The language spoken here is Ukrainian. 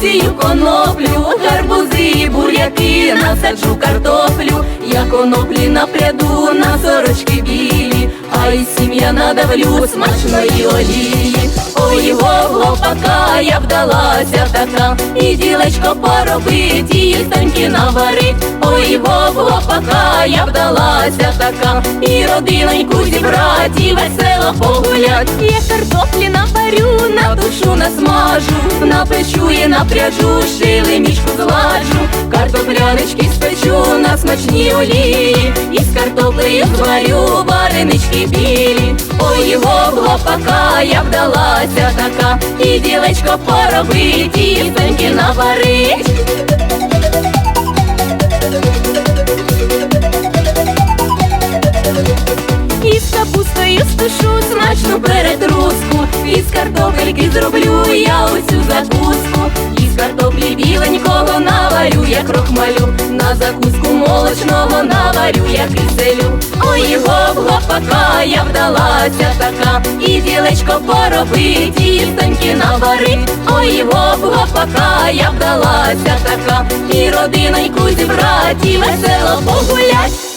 посію коноплю, гарбузи, буряки, насаджу картоплю, я коноплі напряду на сорочки білі, а й сім'я надавлю смачної олії. Ой, гоглопака, я вдалася така, і ділечко поробить, і їстоньки наварить. Ой, гоглопака, я вдалася така, і родиноньку зібрать, і весело погулять. Я картоплі наварю, на душу насмажу, напечу і напряжу, шили мішку зладжу, картоплянички спечу на смачній олії, і з картоплею зварю варенички білі. Ой, гоглопака, я вдалася така, і ділечко поробить, і їстоньки наварить. Із капустою спешу смачну перетруску, із картопельки зроблю я оцю закуску, із картоплі біленького наварю я крохмалю, на закуску молочного наварю я киселю. Ой, гоглопака, я вдалася така, і ділечко поробить, і їстоньки наварить. Ой, гоглопака, я вдалася така, і родиноньку зібрать, і весело погулять.